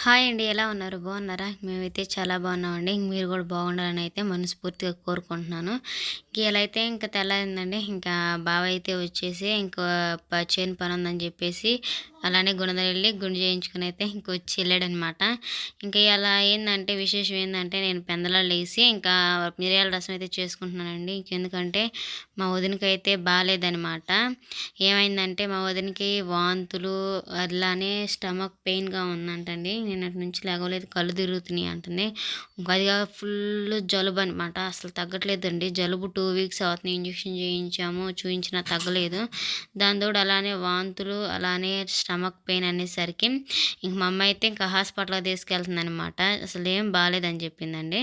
Hi అండి ఎలా ఉన్నారు? బాగున్నారా? మేమైతే చాలా బాగున్నామండి. మీరు కూడా బాగుండాలని అయితే మనస్ఫూర్తిగా కోరుకుంటున్నాను. ఇంక ఇలా అయితే ఇంకా తెల్లారిందండి. ఇంకా బావ అయితే వచ్చేసి ఇంకా ప- చేను పని ఉందని చెప్పేసి అలానే గుణదల వెళ్ళి గుండు చేయించుకుని అయితే ఇంక వచ్చి వెళ్ళాడనమాట. ఇంకా ఇలా ఏంటంటే విశేషం ఏంటంటే నేను పెందలాలు వేసి ఇంకా మిరియాల రసం అయితే చేసుకుంటున్నానండి. ఇంకెందుకంటే మా వదినకి అయితే బాగాలేదనమాట. ఏమైందంటే మా వదినకి వాంతులు అలానే స్టమక్ పెయిన్గా ఉందంటండి. నిన్నటి నుంచి లేగలేదు కళ్ళు తిరుగుతున్నాయి అంటుంది. ఇంకా అది ఫుల్ జలుబు అనమాట అసలు తగ్గట్లేదండి. జలుబు టూ వీక్స్ అవుతుంది. ఇంజక్షన్ చేయించాము చూయించినా తగ్గలేదు. దాంతో అలానే వాంతులు అలానే స్టమక్ పెయిన్ అనేసరికి ఇంక మా అమ్మ అయితే ఇంకా హాస్పిటల్కి తీసుకెళ్తుంది అనమాట అసలు ఏం బాగాలేదని చెప్పిందండి.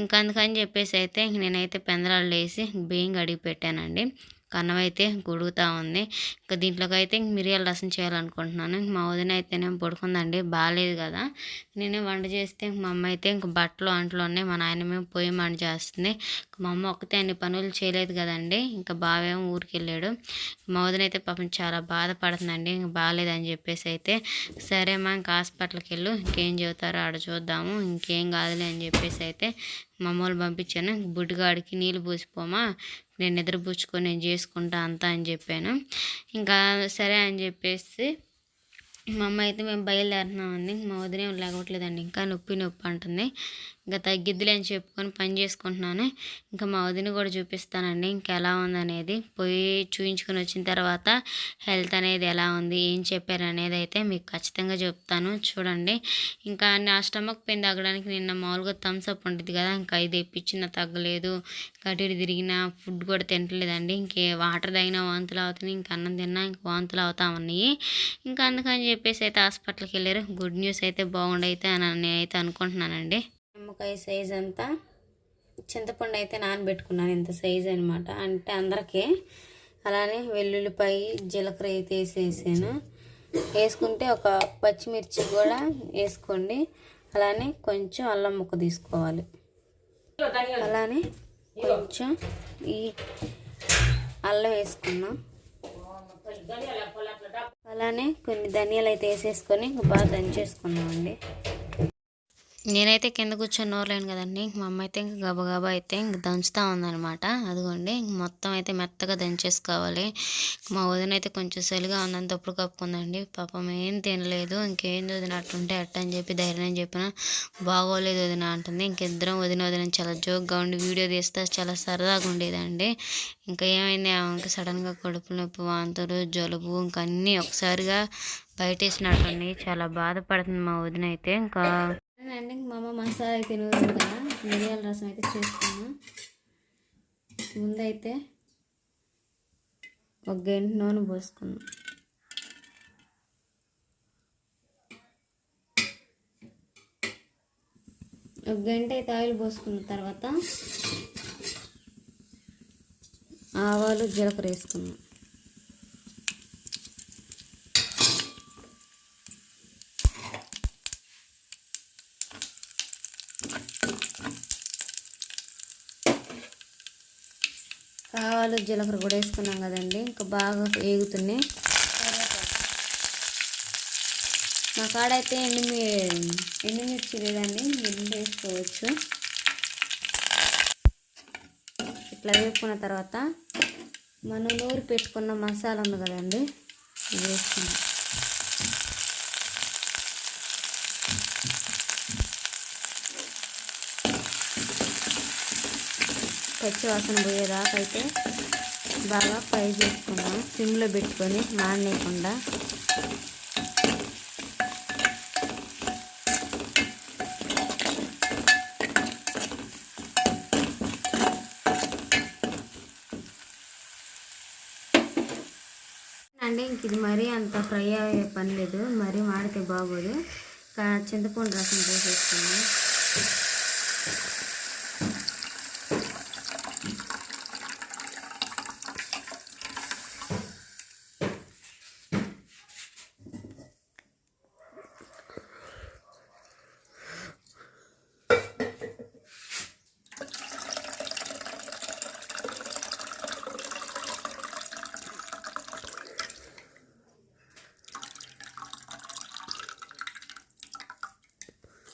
ఇంక అందుకని చెప్పేసి అయితే ఇంక నేనైతే పెందరాళ్ళు వేసి బియ్యం కడిగి పెట్టానండి. కన్నం అయితే గుడుగుతూ ఉంది. ఇంకా దీంట్లోకి అయితే ఇంక మిరియాల రసం చేయాలనుకుంటున్నాను. ఇంక మా వదిన నేను పడుకుందండి. బాగాలేదు కదా. నేనే వంట చేస్తే ఇంక మా అమ్మ అయితే ఇంక బట్టలు అంట్లు ఉన్నాయి. మా నాయనమేమో పోయి మంట చేస్తుంది. మా అమ్మ ఒక్కతే అన్ని పనులు చేయలేదు కదండి. ఇంకా బావేమో ఊరికి వెళ్ళాడు మా వదిన అయితే పాపం చాలా బాధపడుతుందండి. ఇంక బాగాలేదని చెప్పేసి అయితే సరే మా ఇంక హాస్పిటల్కి వెళ్ళు. ఇంకేం చెబుతారో ఆడ చూద్దాము. ఇంకేం కాదులే అని చెప్పేసి అయితే మా అమ్మ పంపించాను బుడ్డిగాడికి నీళ్ళు పోసిపోమా నేను నిద్రపుచ్చుకొని నేను చేసుకుంటా అంతా అని చెప్పాను. ఇంకా సరే అని చెప్పేసి మా అమ్మ అయితే మేము బయలుదేరుతున్నామండి మా వదిన లేకపోవట్లేదండి ఇంకా నొప్పి నొప్పి అంటుంది. ఇంకా తగ్గిద్దిలే అని చెప్పుకొని పని చేసుకుంటున్నాను. ఇంకా మా వదిన కూడా చూపిస్తానండి ఇంకా ఎలా ఉందనేది. పోయి చూయించుకొని వచ్చిన తర్వాత హెల్త్ అనేది ఎలా ఉంది ఏం చెప్పారు అనేది అయితే మీకు ఖచ్చితంగా చెప్తాను. చూడండి. ఇంకా నా స్టమక్ పెయిన్ తగ్గడానికి నిన్న మామూలుగా థమ్స్అప్ ఉంటుంది కదా ఇంకా ఇది ఇప్పించిన తగ్గలేదు. కటిడి తిరిగినా తిరిగిన ఫుడ్ కూడా తింటలేదండి ఇంకే వాటర్ తాగినా వాంతులు అవుతున్నాయి ఇంకా అన్నం తిన్నా ఇంకా వాంతులు అవుతా ఉన్నాయి. ఇంకా అందుకని చెప్పేసి అయితే హాస్పిటల్కి వెళ్ళారు. గుడ్ న్యూస్ అయితే బాగుండైతే అని నేనైతే అనుకుంటున్నానండి. నిమ్మకాయ సైజ్ అంతా చింతపండు అయితే నానబెట్టుకున్నాను ఇంత సైజ్ అనమాట అంటే అందరికీ. అలానే వెల్లుల్లిపాయ జీలకర్ర అయితే వేసేసాను. వేసుకుంటే ఒక పచ్చిమిర్చి కూడా వేసుకోండి. అలానే కొంచెం అల్లం ముక్క తీసుకోవాలి. అలానే కొంచెం ఈ అల్లం వేసుకున్నాం. అలానే కొన్ని ధనియాలు అయితే వేసేసుకొని ఇంక బాగా దంచేసుకున్నామండి నేనైతే కింద కూర్చొని నోరలేను కదండి. ఇంక మా అమ్మ అయితే ఇంక గబగబా అయితే ఇంక దంచుతా ఉందనమాట అదిగోండి ఇంక మొత్తం అయితే మెత్తగా దంచేసుకోవాలి. మా వదిన అయితే కొంచెం చలిగా ఉందని తప్పుడు కప్పుకుందండి. పాపం ఏం తినలేదు ఇంకేం వదిన అట్లుంటే అట్ట అని చెప్పి ధైర్యం చెప్పిన బాగోలేదు వదిన అంటుంది. ఇంకిద్దరం వదిన వదిన చాలా జోక్గా ఉండి వీడియో తీస్తే చాలా సరదాగా ఉండేదండి. ఇంకా ఏమైంది ఆమెకి సడన్గా కడుపు నొప్పి వాంతులు జలుబు ఇంకా అన్నీ ఒకసారిగా బయటేసినట్టుంది. చాలా బాధపడుతుంది మా వదిన అయితే. ఇంకా అండి మా అమ్మ మసాలా అయితే తినదు కదా మిరియాల రసం అయితే చేసుకున్నా ముందైతే ఒక గంట నూనె పోసుకున్నాం ఒక గంట అయితే ఆయిల్ పోసుకున్న తర్వాత ఆవాలు జీలకర్ర వేసుకున్నాం ఆవాలు జీలకర్ర కూడా వేసుకున్నాం కదండి. ఇంకా బాగా వేగుతున్నాయి. మా కాడ అయితే ఎండుమి ఎండుమిర్చి లేదండి. మీరు వేసుకోవచ్చు. ఇట్లా వేపుకున్న తర్వాత మనం నూరి పెట్టుకున్న మసాలా ఉంది కదండి. వేసుకున్నాం పచ్చి వాసన పోయేదాకా అయితే బాగా ఫ్రై చేసుకున్నాం. సిమ్లో పెట్టుకొని మాడలేకుండా అండి ఇంక ఇది మరీ అంత ఫ్రై అయ్యే పని లేదు. మరీ మాడితే బాగోదు. చింతపండు రసం పోసేసుకున్నాం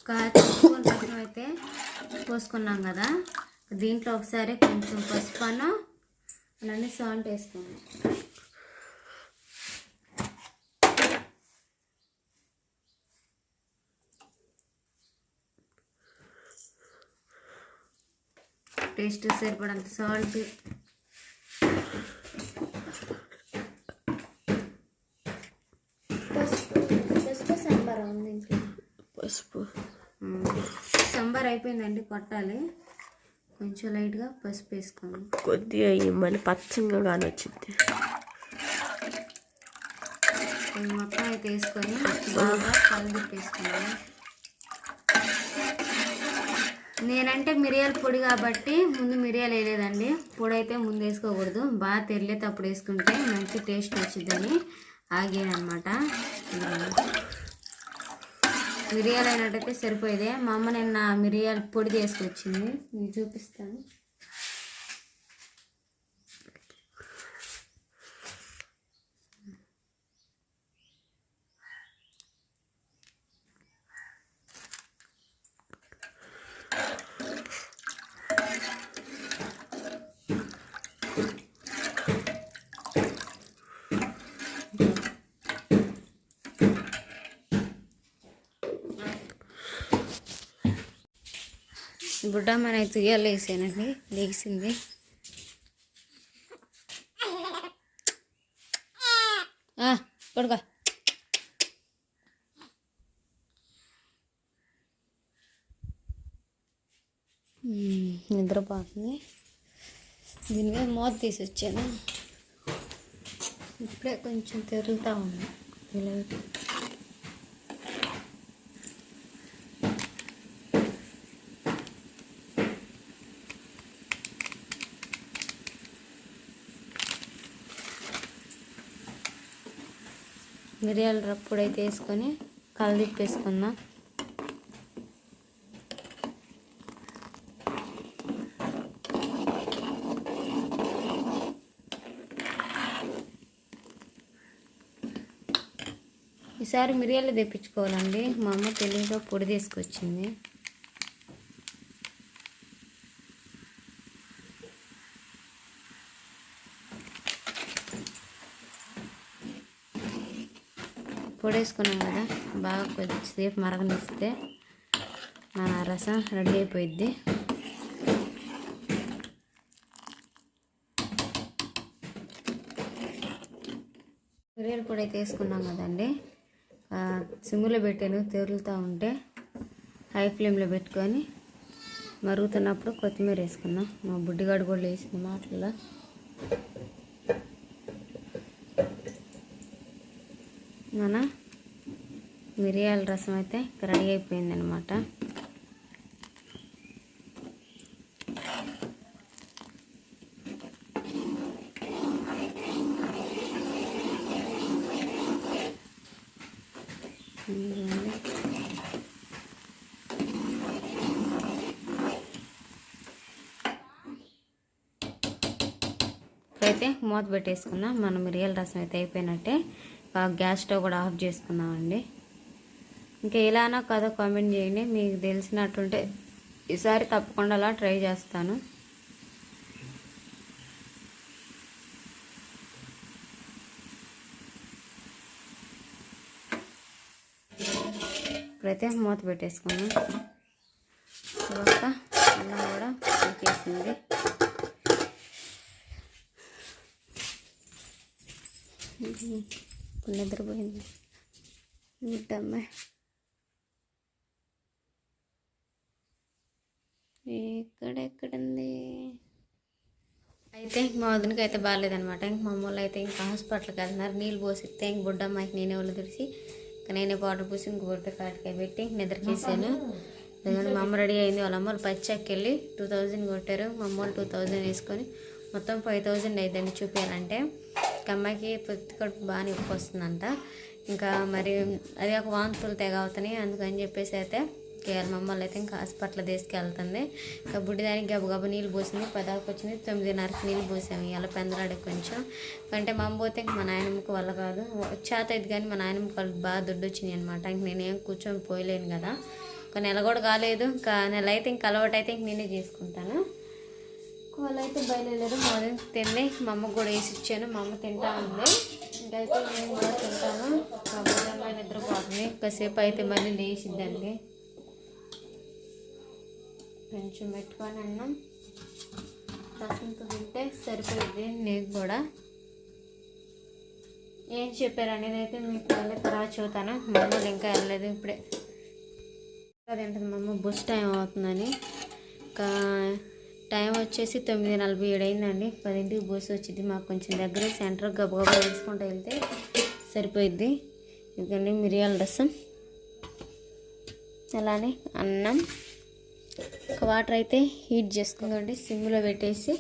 చింతపండు రసం అయితే పోసుకున్నాం కదా. దీంట్లో ఒకసారి కొంచెం పసుపును అలానే సాల్ట్ వేసుకున్నాం టేస్ట్ సరిపడంత సాల్ట్. పసుపు పసుపు సాంబార్ ఉంది పసుపు. సాంబార్ అయిపోయిందండి కొట్టాలి. కొంచెం లైట్గా పసుపు వేసుకోండి. కొద్దిగా ఇమ్మని పచ్చగా కానీ వచ్చింది మొత్తం అయితే వేసుకొని బాగా నేనంటే మిరియాల పొడి కాబట్టి ముందు మిరియాలు వేయలేదండి. పొడి అయితే ముందు వేసుకోకూడదు. బాగా తెరలేటప్పుడు వేసుకుంటే మంచి టేస్ట్ వచ్చిందని ఆగానమాట మిరియాలు అయినట్టయితే సరిపోయేదే. మా అమ్మ నిన్న మిరియాల పొడి తీసుకొచ్చింది. మీకు చూపిస్తాను. బుడ్డ మన తుయ్యాలు వేసానండి లేచింది కొడుక నిద్రపోతుంది. దీని మీద మూత తీసి వచ్చాను ఇప్పుడే కొంచెం తెరులుతా ఉంది. ఇలా మిరియాల రప్పుడు అయితే వేసుకొని కలదిప్పేసుకుందాం. ఈసారి మిరియాలు తెప్పించుకోవాలండి. మా అమ్మ తెలుగులో పొడి తీసుకొచ్చింది. పొడి వేసుకున్నాం కదా. బాగా కొద్దిసేపు మరగనిస్తే మన రసం రెడీ అయిపోయిద్ది. కూరలు పొడి అయితే వేసుకున్నాం కదండి. సిమ్లో పెట్టాను తెరులుతూ ఉంటే హై ఫ్లేమ్లో పెట్టుకొని మరుగుతున్నప్పుడు కొత్తిమీర వేసుకున్నాం మా బుడ్డిగాడు కూడా వేసిన మాటల్లో. మన మిరియాల రసం అయితే రెడీ అయిపోయింది అనమాట అయితే మూత పెట్టేసుకున్నాం మన మిరియాల రసం అయితే అయిపోయినట్టే. గ్యాస్ స్టవ్ కూడా ఆఫ్ చేసుకున్నామండి ఇంకా ఎలానో కథ కామెంట్ చేయండి. మీకు తెలిసినట్టుంటే ఈసారి తప్పకుండా అలా ట్రై చేస్తాను. ఇప్పుడైతే మూత పెట్టేసుకున్నాం తర్వాత అన్నం కూడా పెట్టేసింది ఇప్పుడు నిద్రపోయింది. గుడ్డమ్మాయి ఎక్కడెక్కడుంది? అయితే మా వదినకి అయితే బాగాలేదనమాట ఇంక మా అమ్మోళ్ళు అయితే ఇంకా హాస్పిటల్కి వెళ్తున్నారు. నీళ్ళు పోసిస్తే ఇంక బుడ్డమ్మాయికి నేనే ఒళ్ళు తెరిచి ఇంకా నేనే పౌడర్ పూసి ఇంక బుడ్డ కాటికాయ పెట్టి నిద్రకేసాను. చేశాను మా అమ్మ రెడీ అయింది వాళ్ళ వాళ్ళు పచ్చాకి వెళ్ళి టూ థౌజండ్ కొట్టారు. మా అమ్మ టూ థౌజండ్ వేసుకొని మొత్తం ఫైవ్ థౌజండ్ అయిందండి చూపించాలంటే ఒక అమ్మాయికి పుత్తికడుపు బాగా నొప్పి వస్తుందంట. ఇంకా మరి అది ఒక వాంతులు తెగ అవుతున్నాయి. అందుకని చెప్పేసి అయితే కేఆర్ మమ్మల్ని అయితే ఇంకా హాస్పిటల్ తీసుకెళ్తుంది. ఇంకా బుడ్డిదానికి గబగబ నీళ్ళు పోసింది. పదాకు వచ్చింది. తొమ్మిదిన్నరకి నీళ్ళు పోసాము. ఇలా పెందలాడే కొంచెం. అంటే మా అమ్మ పోతే ఇంక మా నాయనమ్మకి వల్ల కాదు. చేత అయితే కానీ మా నాయనమ్మకి వాళ్ళకి బాగా దుడ్డు వచ్చినాయి అనమాట ఇంక నేనేం కూర్చొని పోయలేను కదా. ఒక నెల కూడా కాలేదు. ఇంకా నెల అయితే ఇంక అలవాటు అయితే ఇంక నేనే చేసుకుంటాను. వాళ్ళు అయితే బయలుదేరారు. మార్నింగ్ తింది మా అమ్మకు కూడా వేసి ఇచ్చాను. మా అమ్మ తింటా ఉంది. ఇంకైతే నేను కూడా తింటాను. కాబట్టి అమ్మాయి నిద్రపోతుంది కాసేపు అయితే మళ్ళీ లేచిద్దండి. కొంచెం పెట్టుకొని అన్నం. రసంతో తింటే సరిపోయింది నీకు కూడా. ఏం చెప్పారు అనేది అయితే మీకు మళ్ళీ తర్వాత చూతాను మా అమ్మలు ఇంకా వెళ్ళలేదు ఇప్పుడే. అదేంటది మా అమ్మ. బుస్ టైం అవుతుందని. ఇంకా టైం వచ్చేసి తొమ్మిది నలభై ఏడు అయిందండి. పదింటికి బస్సు వచ్చింది. మాకు కొంచెం దగ్గర సెంటర్ గబగబా వేసుకుంటూ వెళ్తే సరిపోయిద్ది. ఇదండి మిరియాల రసం. అలానే అన్నం. ఒక వాటర్ అయితే హీట్ చేసుకుందండి. సిమ్లో పెట్టేసి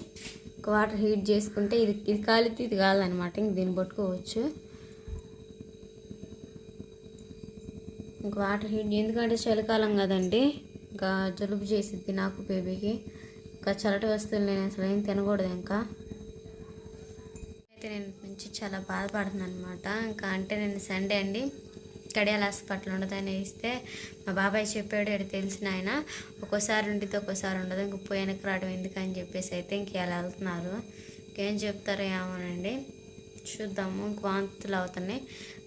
ఒక వాటర్ హీట్ చేసుకుంటే ఇది ఇది కాలితే ఇది కాదనమాట. ఇంక దీన్ని పట్టుకోవచ్చు. ఇంక వాటర్ హీట్ ఎందుకంటే చలికాలం కదండి. ఇంకా జలుబు చేసిద్ది నాకు బేబీకి. ఇంకా చల్లటి వస్తువులు నేను అసలు ఏం తినకూడదు ఇంకా. అయితే నేను నుంచి చాలా బాధపడుతున్నాను అనమాట ఇంకా అంటే నేను సండే అండి కడియాల హాస్పిటల్ ఉండదని ఇస్తే మా బాబాయ్ చెప్పాడు ఇక్కడ తెలిసిన ఆయన ఒక్కోసారి ఉండితే ఒక్కోసారి ఉండదు ఇంక పోయానికి రావడం ఎందుకని చెప్పేసి అయితే ఇంక ఇలా వెళ్తున్నారు. ఇంకేం చెప్తారో ఏమోనండి చూద్దాము వాంతులు అవుతున్నాయి.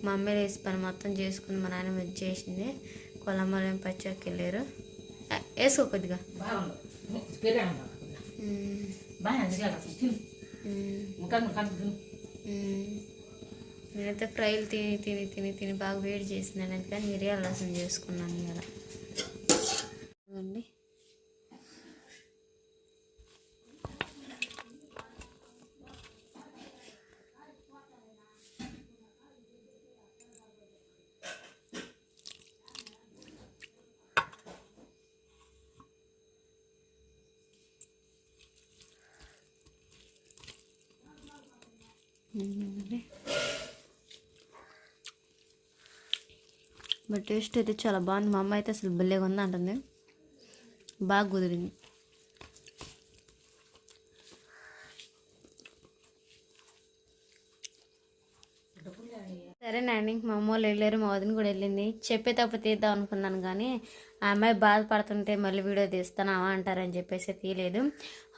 మా అమ్మ వేసి పని మొత్తం చేసుకుని మా నాన్న ఇది చేసింది కొలమ్మలు పచ్చాకి వెళ్ళారు. వేసుకో కొద్దిగా. బాగా అందుకే తిను తిను. నేనైతే ఫ్రైలు తిని తిని తిని తిని బాగా వేడి చేసినాను అందుకని మిరియాల రసం చేసుకున్నాను ఇలా బట్ టేస్ట్ అయితే చాలా బాగుంది. మా అమ్మ అయితే అసలు భలేగా ఉంది అంటుంది. బాగా కుదిరింది. సరేనండి ఇంక మా అమ్మ వాళ్ళు వెళ్ళారు మా వదిన కూడా వెళ్ళింది. చెప్పే తప్ప తీద్దాం అనుకున్నాను కానీ ఆ అమ్మాయి బాధపడుతుంటే మళ్ళీ వీడియో తీస్తానావా అంటారని చెప్పేసి తీయలేదు.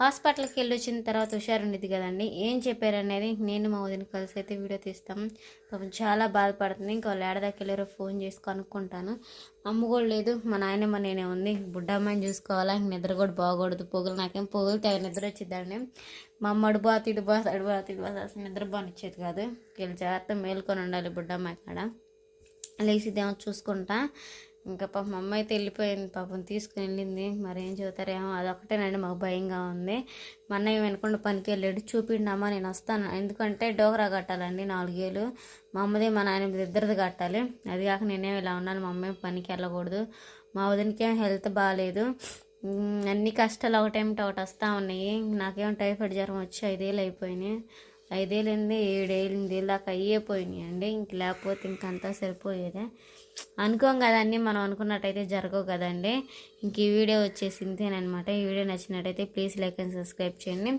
హాస్పిటల్కి వెళ్ళి వచ్చిన తర్వాత హుషారు ఉండేది కదండి. ఏం చెప్పారనేది నేను మా వదిన కలిసి అయితే వీడియో తీస్తాం. పాపం చాలా బాధపడుతుంది. ఇంకో వాళ్ళు ఏడదాకా వెళ్ళారో ఫోన్ చేసి కనుక్కుంటాను. అమ్మ కూడా లేదు. మా నాయనమ్మ నేనే ఉంది. బుడ్డమ్మని చూసుకోవాలా? నిద్ర కూడా బాగూడదు. పొగలు నాకేం పొగలు తెగ నిద్ర వచ్చిందండి మా అమ్మ అడుబాత ఇడుబాత అడుబాత ఇడుబాత అసలు నిద్ర బానిచ్చేది కాదు. వీళ్ళు జాగ్రత్త మేల్కొని ఉండాలి బుడ్డమ్మ కాడ. లేచిదేమో చూసుకుంటా. ఇంకా పాపం మా అమ్మ అయితే వెళ్ళిపోయింది పాపం తీసుకుని వెళ్ళింది. మరి ఏం చెబుతారేమో అదొకటేనండి మాకు భయంగా ఉంది. మా అన్నయ్య వెనకుండా పనికి వెళ్ళాడు చూపిండమ్మా నేను వస్తాను. ఎందుకంటే డోకరా కట్టాలండి నాలుగేళ్ళు. మా అమ్మది మా నాయన ఇద్దరిది కట్టాలి. అది కాక నేనేం ఇలా ఉన్నాను మా అమ్మాయి పనికి వెళ్ళకూడదు. మా వదినకేం హెల్త్ బాగాలేదు అన్ని కష్టాలు ఒకటేమిటి ఒకటి వస్తూ ఉన్నాయి. నాకేం టైఫాయిడ్ జ్వరం వచ్చి ఐదేళ్ళు అయిపోయినాయి. ఐదేళ్ళింది ఏడేళ్ళింది ఎనిమిదేళ్ళు దాకా అయ్యే అండి. ఇంక లేకపోతే ఇంకంతా సరిపోయేదే. అనుకోం కదండి మనం అనుకున్నట్టయితే జరగవు కదండి. ఇంక ఈ వీడియో వచ్చేసి ఇంతేనమాట ఈ వీడియో నచ్చినట్టయితే ప్లీజ్ లైక్ అండ్ సబ్స్క్రైబ్ చేయండి.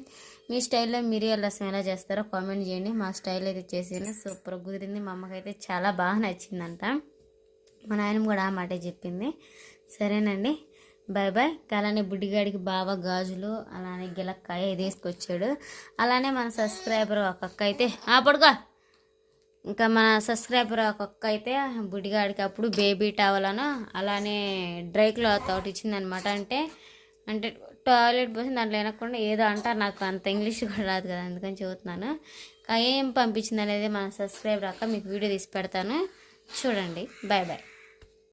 మీ స్టైల్లో మిరియాల రసం ఎలా చేస్తారో కామెంట్ చేయండి. మా స్టైల్ అయితే చేసేయండి సూపర్ కుదిరింది. మా అమ్మకైతే చాలా బాగా నచ్చిందంట. మా నాయన కూడా ఆ మాటే చెప్పింది. సరేనండి. బాయ్ బాయ్ అలానే బుడ్డిగాడికి బావ గాజులు అలానే గిలక్కాయ ఇది వేసుకొచ్చాడు. అలానే మన సబ్స్క్రైబర్ ఒక అక్క అయితే ఆ పడుకో. ఇంకా మన సబ్స్క్రైబర్ ఒక అక్క అయితే బుడ్డిగాడికి అప్పుడు బేబీ టవలను అలానే డ్రై క్లాత్ ఒకటి ఇచ్చిందనమాట. అంటే అంటే టాయిలెట్ పోసి దాంట్లో వినకుండా ఏదో అంటారు. నాకు అంత ఇంగ్లీష్ కూడా రాదు కదా అందుకని చెబుతున్నాను. ఏం పంపించింది అనేది మన సబ్స్క్రైబర్ అక్క మీకు వీడియో తీసి పెడతాను. చూడండి. Bye bye